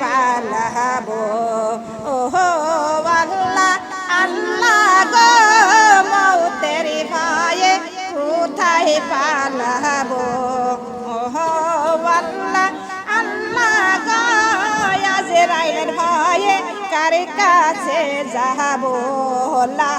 পালাবো। ওহো, আল্লাহ আল্লাহ গো, মৌতের ভয়ে কোথায় পালাবো? ওহো, আল্লাহ আল্লাহ গো আজরাইলের ভয়ে কার কাছে যাব? লা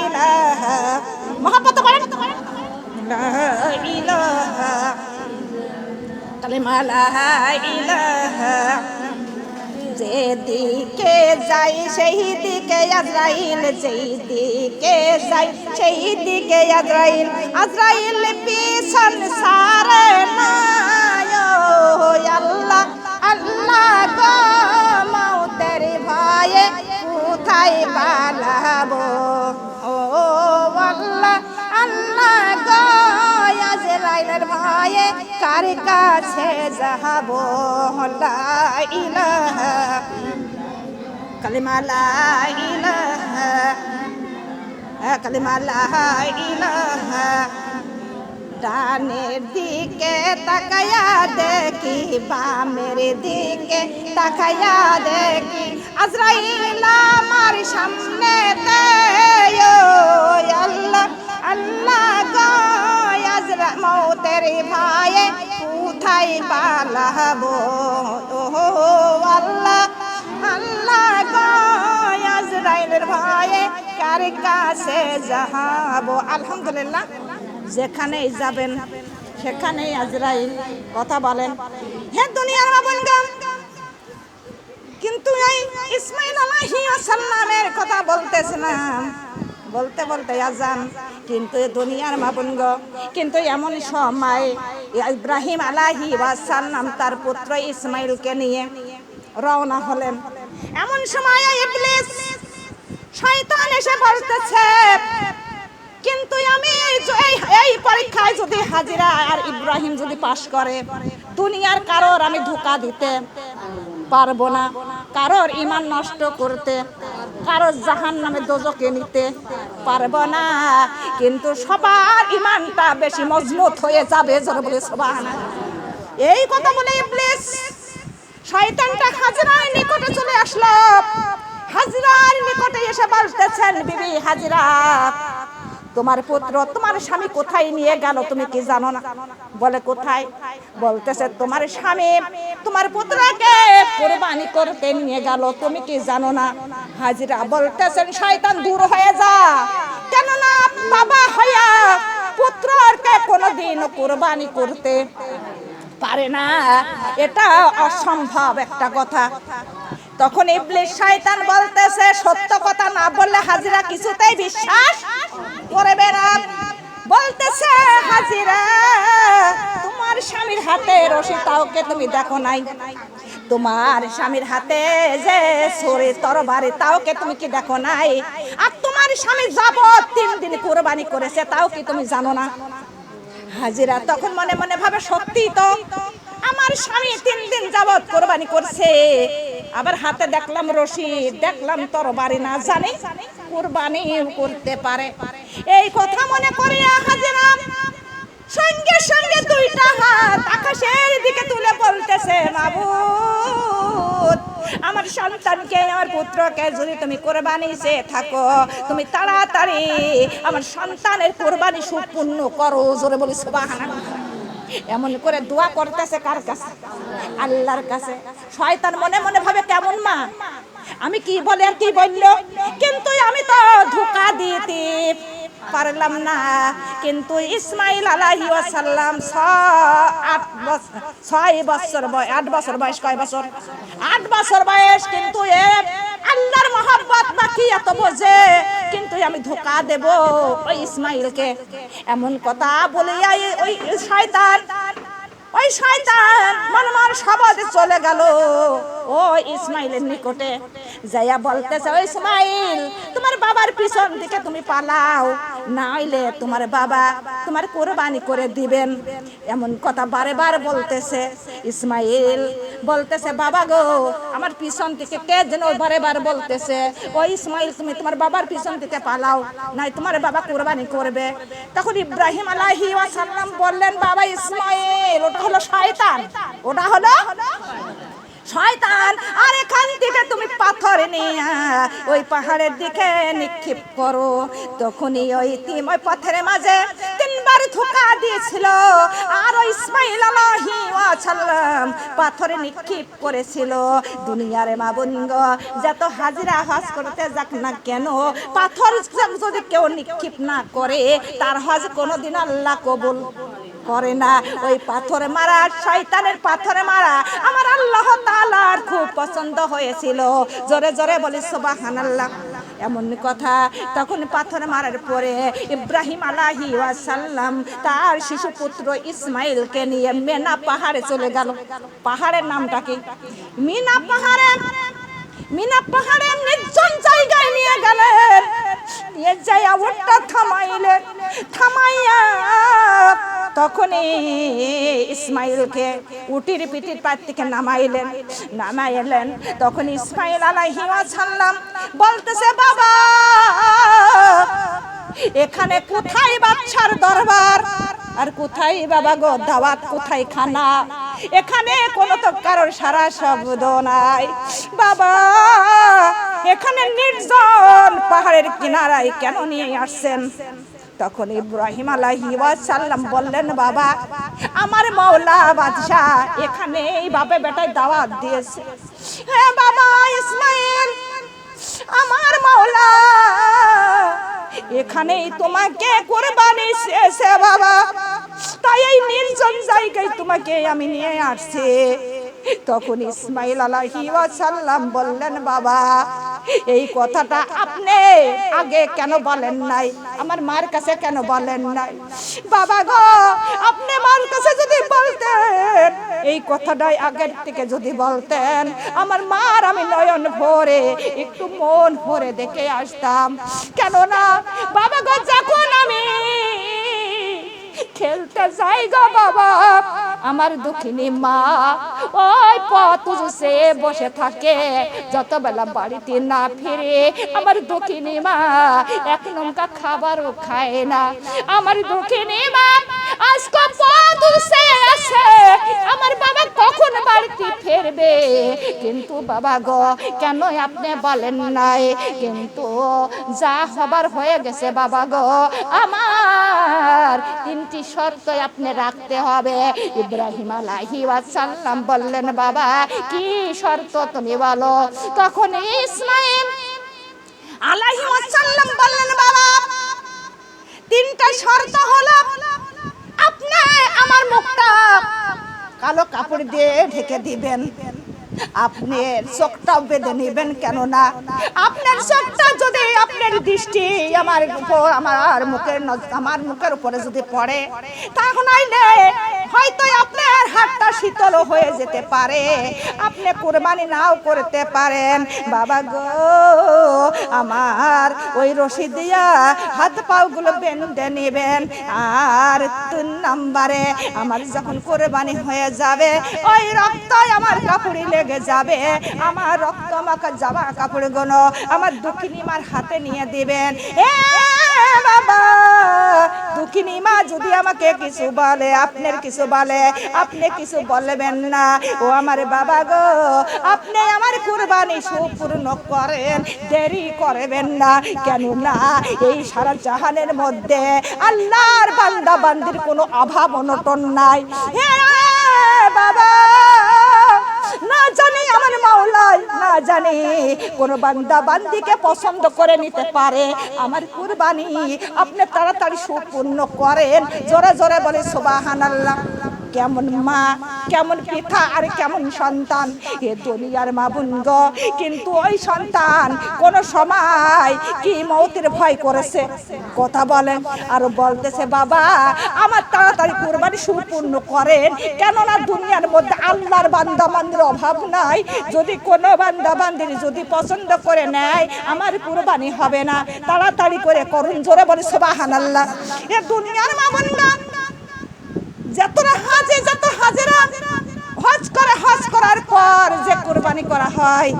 ইলাহা মহাপত করেন। ইলাহা, কালেমা লা ইলাহা যেদিকে যাই সেই দিকে আজরাইল যেই দিকে যাই সেই দিকে আজরাইল। আজরাইল পিছন সারে না আল্লাহ আল্লাহ গো মৌতের ভয়ে কোথায় পালাবো? ভয়ে কার কাছে যাব লা ইলাহা। কালিমা লা ইলাহা। কালিমা লা ইলাহা। ডানের দিকে তাকায়া দেখি, বামের দিকে তাকায়া দেখি। আজরাইল আমার সামনে আল্লাহ আল্লাহ গো। মৌতের আল্লাহ আল্লাহ আলহামদুলিল্লাহ যেখানেই যাবেন সেখানেই আজরাইল কথা বলেন হে দুনিয়ার বাবনগাম কিন্তু এই ইসমাইল আলাইহি সাল্লামের কথা বলতেছিলাম বলতে বলতে আজান। কিন্তু দুনিয়ার মাবনগ, কিন্তু এমন সময় ইব্রাহিম আলাহি সাল্লাম তার পুত্র ইসমাইলকে নিয়ে রওনা হলেন। এমন সময় ইবলিস, শয়তান এসে বলতেছে, কিন্তু আমি এই পরীক্ষায় যদি হাজিরা আর ইব্রাহিম যদি পাশ করে, দুনিয়ার কারোর আমি ধোকা দিতে পারব না। কারোর ইমান নষ্ট করতে কারোর জাহান নামে দোজকে নিতে পারব না। কিন্তু সবার ইমানটা বেশি মজবুত হয়ে যাবে যারা বলে সবার এই কথা বলে ইবলিস শয়তানটা হাজরার নিকটে চলে আসলো। হাজরার নিকটে এসে বলতেছেন বিবি হাজরা। তোমার পুত্র, তোমার স্বামী কোথায় নিয়ে গেল তুমি কি জানো না? বলে, কোথায়? বলতেছে, তোমার স্বামী, তোমার পুত্রকে কোরবানি করতে নিয়ে গেল, তুমি কি জানো না? হাজিরা বলতেছেন, শয়তান দূর হয়ে যা। কেননা বাবা হইয়া পুত্রকে কোনোদিন কোরবানি করতে পারে না। এটা অসম্ভব একটা কথা। তখন ইবলিশ শয়তান বলতেছে, সত্য কথা না বললে হাজিরা কিছুতেই বিশ্বাস করবে না বলতেছে, হাজিরা, তোমার স্বামীর হাতে রশি তাওকে তুমি দেখো নাই? তোমার স্বামীর হাতে যে সরে তরবারি তাওকে তুমি কি দেখো নাই? আর তোমার স্বামী যাবত তিন দিন কোরবানি করেছে তাও কি তুমি জানো না? হাজিরা তখন মনে মনে ভাবে সত্যি তো, আমার স্বামী তিন দিন যাবত কোরবানি করছে। আবার হাতে দেখলাম রশি দেখলাম তোর বাড়ি না জানি কোরবানি করতে পারে। এই কথা মনে হাজিরা সঙ্গে সঙ্গে দুইটা হাত আকাশের দিকে তুলে বলতেছে, মাবুদ, আমার সন্তানকে, আমার পুত্রকে যদি তুমি কোরবানি সে থাকো, তুমি তাড়াতাড়ি আমার সন্তানের কোরবানি সুপূর্ণ করো। জোরে বলি, সুবহানাল্লাহ। এমন করে দোয়া করতেছে কার কাছে? আল্লাহর কাছে। শয়তান মনে মনে ভাবে, কেমন মা? আমি কি বলে আর কি বলল? কিন্তু আমি তো ধোকা দিতে পারলাম না। কিন্তু ইসমাইল আলাহি ওয়াসাল্লাম ছ আট বছর ছয় বছর বয়স আট বছর বয়স, কয় বছর? আট বছর বয়স, কিন্তু এ আল্লাহর মহব্বত বাকি এত বোঝে। কিন্তু আমি ধোকা দেব ওই ইসমাইলকে। এমন কথা এই- ওই শয়তান ওই শয়তান মনমার সবাদে চলে গেল। ও ইসমাইলের নিকটে যাইয়া বলতেছে ও ইসমাইল, তোমার বাবার পিছন দিকে তুমি পালাও। নাইলে তোমার বাবা তোমার কোরবানি করে দিবেন। এমন কথা বারে বার বলতেছে ইসমাইল। বলতেছে, বাবা গো, আমার পিছন থেকে কে যেন বারে বার বলতেছে ও ইসমাইল, তুমি তোমার বাবার পিছন থেকে পালাও, নাই তোমার বাবা কোরবানি করবে। তখন ইব্রাহিম আলাহি ওয়াসাল্লাম বললেন, বাবা ইসমাইল, ওটা হলো শয়তান, ওটা হলো শয়তান, আর এখান থেকে তুমি পাথর নিয়ে ওই পাহাড়ের দিকে নিক্ষেপ করো। তখনই ওই তিম ওই পাথরের মাঝে তিনবার ধোকা দিয়েছিল। আর ওই ইসমাইল আলাহি ওয়াসাল্লাম পাথরে নিক্ষেপ করেছিল। দুনিয়ার মা বন্ধ যত হাজিরা হজ করতে যাক না কেন, পাথর যদি কেউ নিক্ষেপ না করে, তার হজ কোনোদিন আল্লাহ কবুল করে না। ওই পাথরে মারা, শয়তানের পাথরে মারা, আমার পছন্দ হয়েছিল। জোরে জোরে বলি, সুবহানাল্লাহ। এমন কথা তখন পাথর মারার পরে ইব্রাহিম আলাহি ওয়াসাল্লাম তার শিশু পুত্র ইসমাইলকে নিয়ে মেনা পাহাড়ে চলে গেল। পাহাড়ের নামটা কি? মিনা পাহাড়ে। মিনা পাহাড়ের নির্জন জায়গায় নিয়ে গেলেন নিয়ে যাইয়া ওটা থামাইলেন থামাইয়া তখনই ইসমাইলকে উটির পিটির পার থেকে নামাইলেন নামাইলেন। তখন ইসমাইল আলাইহি ওয়াসাল্লাম বলতেছে, বাবা, এখানে কোথায় বাচ্চার দরবার? আর কোথায় বাবা গো দাওয়াত, কোথায় খানা? এখানে কোনো তো কারোর সারা শব্দ নাই। বাবা, এখানে নির্জন পাহাড়ের কিনারায় কেন নিয়ে আসছেন? তখন ইব্রাহিম আলাইহি সাল্লাম বললেন, বাবা, আমার মাওলা বাদশাহ এখানে এই বাপে বেটায় দাওয়াত দিয়েছে। হ্যাঁ বাবা, ইসমাইল, আমার মাওলা, এখানেই তোমাকে কোরবানি শেষে বাবা। তাই এই নির্জন জায়গায় তোমাকে আমি নিয়ে আসছি। তখন ইসমাইল আলাহি সাল্লাম বললেন, বাবা এই কথাটা আপনি আগে কেন বলেন নাই? আমার মার কাছে কেন বলেন নাই? বাবা গো, আপনি মার কাছে যদি বলতেন, এই কথাটাই আগের থেকে যদি বলতেন, আমার মার আমি নয়ন ভরে, একটু মন ভরে দেখে আসতাম। কেননা, বাবা গো, যখন আমি খেলতে যাই গো বাবা আমার দুঃখিনী মা। ওই পথ সে বসে থাকে যত বেলা বাড়িতে না ফিরে, আমার দুঃখিনী মা এক নমকা খাবারও খায় না। আমার দুঃখিনী মা সে আছে আমার বাবা কখন বাড়িতে কিন্তু বাবা গো, কেন আপনি বলেন নাই? কিন্তু যা হবার হয়ে গেছে বাবা গো, আমার তিনটি শর্ত আপনি রাখতে হবে। ইব্রাহিম আলাহি সাল্লাম বললেন, বাবা, কি শর্ত তুমি বলো? তখন ইসমাইল আলাহি সাল্লাম বললেন, বাবা, তিনটা শর্ত হলো আপনি আমার মুখটা কালো কাপড় দিয়ে ঢেকে দিবেন। আপনি চোখটাও বেঁধে নেবেন কেননা আপনার চোখটা যদি আপনার দৃষ্টি আমার উপর, আমার মুখের আমার মুখের উপরে যদি পড়ে, তাহলে হয়তো আপনার হাতটা শীতল হয়ে যেতে পারে। আপনি কোরবানি নাও করতে পারেন। বাবা গো, আমার ওই রশি দিয়া হাত পাগুলো বেঁধে নেবেন। আর তিন নাম্বারে আমার যখন কোরবানি হয়ে যাবে, ওই রক্ত আমার কাপড়ে লেগে যাবে। আমার রক্ত আমাকে জামা কাপড়গুলো আমার দুঃখিনী মার হাতে নিয়ে দিবেন। এ বাবা দুঃখিনী মা, যদি আমাকে কিছু বলে, আপনার কিছু বলে, আপনি কিছু বলবেন না। ও আমার বাবা গো, আপনি আমার কুরবানি সুপূর্ণ করেন, দেরি করবেন না। কেন না এই সারা জাহানের মধ্যে আল্লাহর বান্দা বান্দির কোনো অভাব অনটন নাই। হে না কোনো বান্দা বান্দিকে পছন্দ করে নিতে পারে। আমার কুরবানি, আপনি তাড়াতাড়ি সুপূর্ণ করেন। জোরে জোরে বলে, সুবাহানাল্লাহ। কেমন মা, কেমন পিতা আর কেমন সন্তান? এ দুনিয়ার মা বুনগ কিন্তু ওই সন্তান কোন সময় কি মৌতের ভয় করেছে? কথা বলে আর বলতেছে, বাবা, আমার তাড়াতাড়ি কুরবানি সম্পূর্ণ করেন। কেননা দুনিয়ার মধ্যে আল্লাহর বান্দা বান্দির অভাব নাই। যদি কোনো বান্দা বান্দির যদি পছন্দ করে নেয়, আমার কুরবানি হবে না। তাড়াতাড়ি করে করুন জোরে বলে সোবাহান আল্লাহ এ দুনিয়ার মা বন্ধা যতটা হাজে, যত হাজেরা হজ করে, হজ করার পর যে কোরবানি করা হয়,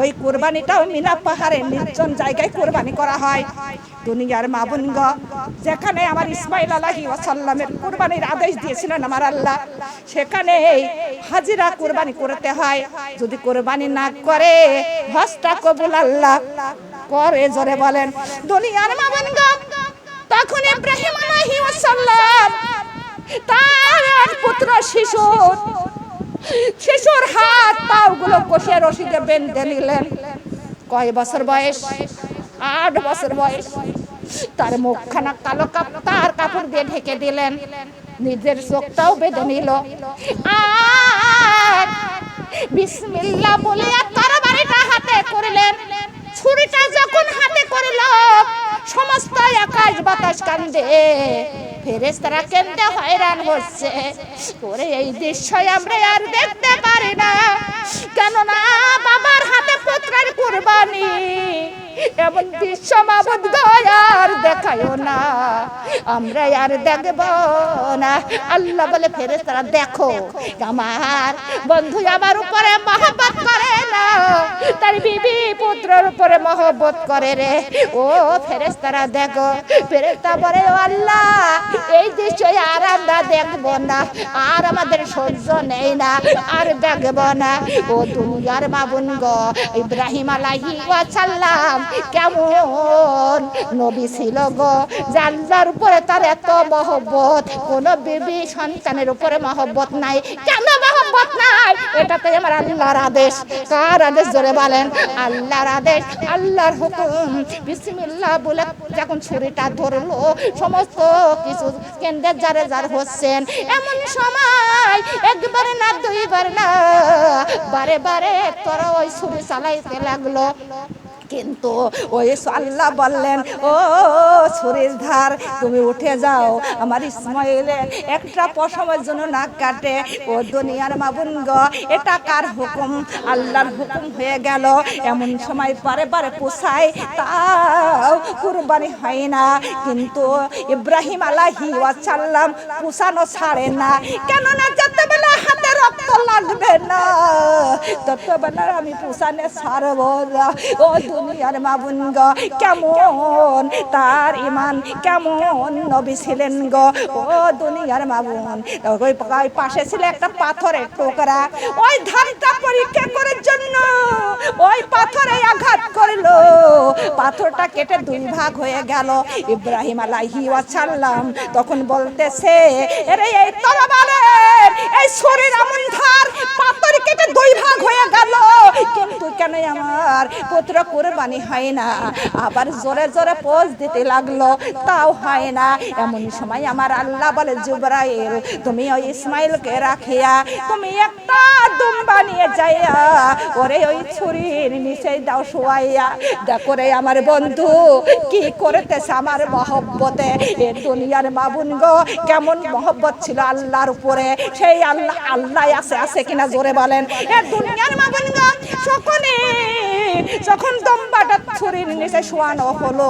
ওই কোরবানিটাও মিনা পাহাড়ে নির্জন জায়গায় কোরবানি করা হয়। দুনিয়ার মা বোন গ যেখানে আমার ইসমাইল আলাহি ওয়াসাল্লামের কুরবানির আদেশ দিয়েছিলেন আমার আল্লাহ, সেখানে হাজিরা কুরবানি করতে হয়। যদি কুরবানি না করে, হজটা কবুল আল্লাহ করে, জোরে বলেন। দুনিয়ার মা বোন গ তখন ইব্রাহিম আলাইহি ওয়াসাল্লাম তার এক পুত্র শিশু শিশুর হাত, পাগুলো কষে রশিদে বেঁধে নিলেন। কয় বছর বয়স? আট বছর বয়স। তার মুখখানা কালো কাপ, তার কাপড় দিয়ে ঢেকে দিলেন। নিজের চোখটাও বেঁধে নিল। আর বিসমিল্লাহ বলে তরবারিটা হাতে করলেন। ছুরিটা যখন হাতে করল, সমস্ত আকাশ বাতাস কান্দে। ফেরেস্তারা কেন্দ্রে হয়রান হচ্ছে? ওরে, এই দৃশ্য আমরা আর দেখতে পারি না। কেননা, বাবার হাতে পুত্রের কুরবানি। এমন দৃশ্য মাবুদ দেখায়ও না। আমরা আর দেখব না। আল্লাহ বলে ফেরেস্তারা দেখো, আমার বন্ধু আমার উপরে মহব্বত করে না। তার বিবি পুত্রের উপরে মহব্বত করে রে। ও ফেরেস্তারা দেখো। ফেরেস্তা বলে আল্লাহ, এই দৃশ্য আর আমরা দেখব না। আর আমাদের সহ্য নেই না। আর দেখব না। ও দুনিয়ার মাবুন গো, ইব্রাহিম আলাইহি ওয়াসাল্লাম কেমন? নবী ছিল গো জানলার উপরে তার এত মহব্বত, কোন বিবি সন্তানের উপরে মহব্বত নাই। কেন মহব্বত নাই? এটা তো আমার আল্লাহর আদেশ। কার আদেশ জোরে বলেন? আল্লাহর আদেশ, আল্লাহর হুকুম। বিসমিল্লাহ বলে যখন ছুরিটা ধরলো, সমস্ত কিছু কেন্দ্রের যারে যার হচ্ছেন। এমন সময়, একবারে না, দুইবার না, বারে বারে তোরা ওই ছুরি চালাইতে লাগল। কিন্তু ওই আল্লাহ বললেন, ও ছুরির ধার, তুমি উঠে যাও। আমার ইসমাইলে একটা পশমের জন্য নাক কাটে। ও দুনিয়ার মাবুন গ এটা কার হুকুম? আল্লাহর হুকুম হয়ে গেল। এমন সময় পারে পারে পোষায়, তাও কুরবানি হয় না। কিন্তু ইব্রাহিম আলাহি ওয়াসাল্লাম পোষানো ছাড়ে না। কেননা যতবেলা হাতে রক্ত লাগবে না, ততবেলা আমি পোষানে ছাড়বো না। ও দুনিয়ার মাবুন গ? কেমন তার ইমান? কেমন নবী ছিলেন গো? ও দুনিয়ার মাবুন ওই পাশে ছিল একটা পাথরের টুকরা। ওই ধানটা পরীক্ষা করার জন্য ওই পাথরে আঘাত করল। পাথরটা কেটে দুই ভাগ হয়ে গেল। ইব্রাহিম আলাইহি ওয়াসাল্লাম তখন বলতেছে এরে এই তরবারের এই শরীর এমন ধার পাথর কেটে দুই ভাগ হয়ে গেল। কিন্তু কেন আমার পুত্র কোরবানি হয় না। আবার জোরে জোরে পোজ দিতে লাগল, তাও হয় না। এমন সময় আমার আল্লাহ বলে, জুবরাইল, তুমি ওই ইসমাইলকে রাখিয়া, তুমি একটা দুম বানিয়ে যাইয়া, ওরে ওই ছুরির নিচে দাও শোয়াইয়া। দেখো রে আমার বন্ধু, কি করতেছে আমার মহব্বতে? এ দুনিয়ার বাবুন গো, কেমন মহব্বত ছিল আল্লাহর উপরে? সেই আল্লাহ আল্লাহ আছে আছে কিনা জোরে বলেন। এ দুনিয়ার মাবুন গো সকলে যখন দম্বাটা ছুরির নিচে শোয়ানো হলো।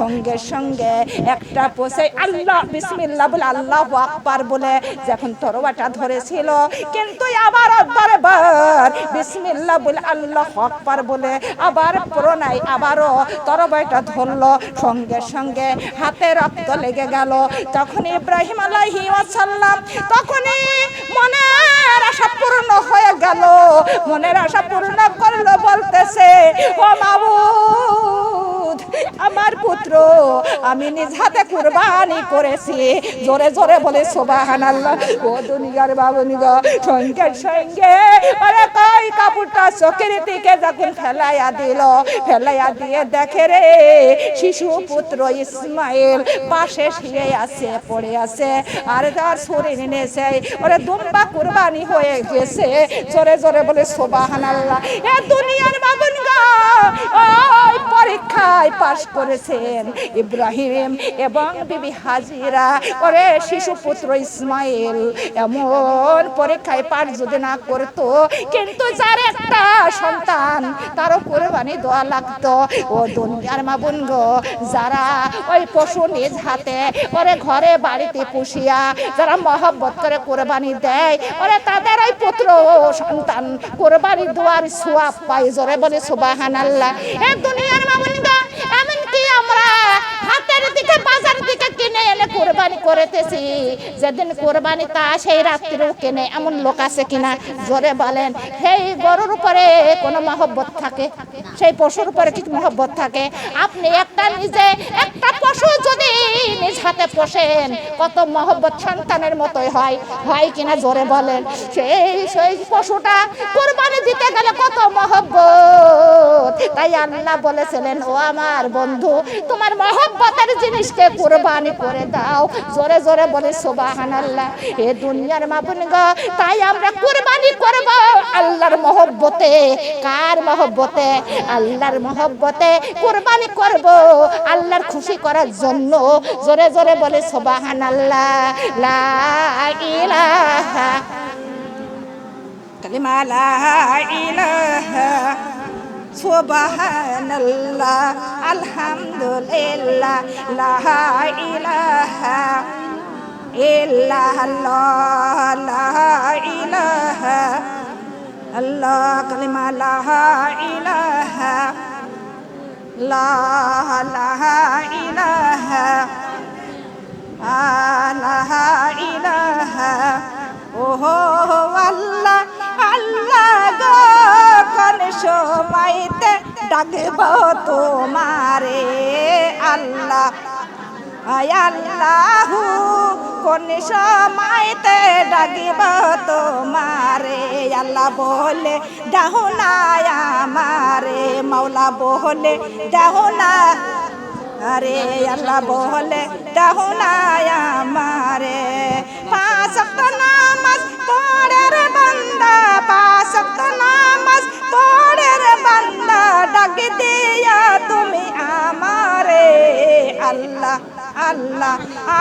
সঙ্গে সঙ্গে একটা পোষে আল্লাহ, বিসমিল্লাহ বলে আল্লাহ আকবার বলে যখন তরবাটা ধরেছিল, কিন্তু আবার একবার বার বিসমিল্লাহ বলে আল্লাহ আকবার বলে আবার প্রণয় আবারও তরবাটা ধরলো। সঙ্গে সঙ্গে হাতে রক্ত লেগে গেল। তখন ইব্রাহিম আলাইহি ওয়াসাল্লাম তখনই মনের আশা পূর্ণ হয়ে গেল। মনের আশা পূর্ণ করল বলতেছে ও মাবুদ আমার পুত্র, আমি নিজ হাতে কুরবানি করেছি। জোরে জোরে বলে সোবাহান আল্লাহ ও দুনিয়ার বাবুনি গো সঙ্গে আরে কই কাপড়টা চোখের দিকে যখন ফেলাইয়া দিল, ফেলাইয়া দিয়ে দেখে রে, শিশু পুত্র ইসমাইল পাশে শুয়ে আছে, পড়ে আছে। আর তার শরীর নেছে ওরে দুম্বা কুরবানি হয়ে গেছে। জোরে জোরে বলে সোবাহান আল্লাহ এ দুনিয়ার বাবুন গো ওই পরীক্ষায় পাশ করেছেন ইব্রাহিম এবং বিবি হাজিরা। ওরে শিশু পুত্র ইসমাইল, এমন পরীক্ষায় পাশ যদি না করতো, কিন্তু যার একটা সন্তান, তারও কোরবানি দেওয়া লাগতো। ও দুনিয়ার মা বোন যারা ওই পশু নিজ হাতে, ওরে ঘরে বাড়িতে পুষিয়া, যারা মহব্বত করে কোরবানি দেয়, ওরে তাদের ওই পুত্র সন্তান কোরবানি দেওয়ার সোয়াব পাই জোরে বলে সুবাহান আল্লাহ এ দুনিয়ার Thế? কোরবানি করেতেছি, যেদিন কোরবানি তা সেই রাত্রিও কেনে এমন লোক আছে কিনা? জোরে বলেন সেই গরুর উপরে কোনো মহব্বত থাকে? সেই পশুর উপরে কি মহব্বত থাকে? আপনি একটা নিজে, একটা পশু যদি নিজ হাতে পোষেন, কত মহব্বত সন্তানের মতোই হয়? হয় কিনা জোরে বলেন? সেই সেই পশুটা কোরবানি দিতে গেলে কত মহব্বত? তাই আল্লাহ বলেছিলেন, ও আমার বন্ধু, তোমার মহব্বতের জিনিসকে কোরবানি করে দাও। জোরে জোরে বলে সোবাহান আল্লাহ এ দুনিয়ার মাপুন গো, তাই আমরা কোরবানি করব আল্লাহর মহব্বতে। কার মহব্বতে? আল্লাহর মহব্বতে কোরবানি করব, আল্লাহর খুশি করার জন্য। জোরে জোরে বলে সোবাহান আল্লাহ লা ইলাহা কালিমা লা ইলাহা সুবহানাল্লাহ, আলহামদুলিল্লাহ, লা ইলাহা ইল্লাল্লাহ, লা ইলাহা আল্লাহ, কালিমা লা ইলাহা, লা লা ইলাহা আলাহা ইলাহা, ওহো আল্লাহ আল্লাহ গো। কোন সময়তে ডাকব তোমারে আল্লাহ। আল্লাহু, কোন সময়তে ডাকিব তোমারে? আল্লাহ বলে ডাহু না আমারে, মাওলা বলে ডাহু না আরে, আল্লাহ বলে ডাহু না আমারে।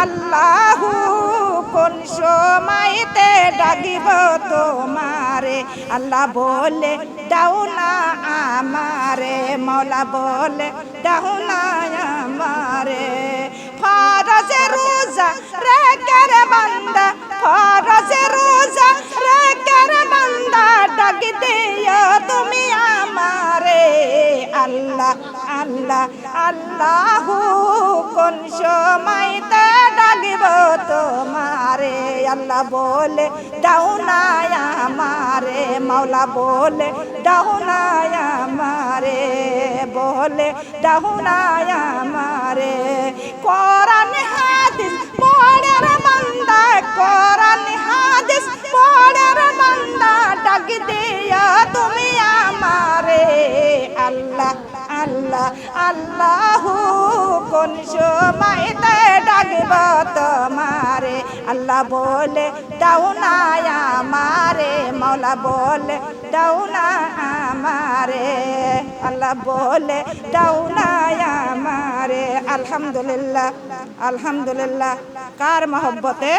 আল্লাহ কোন সময়তে ডাকিব তোমারে? আল্লাহ বলে, দাও না আমারে। মৌলা বলে, দাও না আমারে। ফরজে রোজা রেখে রে বান্দা ফরজে রোজা রেখে রে বান্দা ডাক দিও তুমি আমারে আল্লাহ আল্লাহ, আল্লাহু কোন সময়তে ডাকব তোমারে? আল্লাহ বলে, দাও না আমারে, মাওলা বলে, দাও না আমারে, বলে, দাও না আমারে, কোরআন হাদিস আল্লাহ কোন সময়তে ডাকব তোমারে? আল্লাহ বলে, দাও না আমারে মাওলা বলে, দাও না আমারে। আল্লাহ বলে, দাও না আমারে। আলহামদুলিল্লাহ আলহামদুলিল্লাহ। কার মহব্বতে?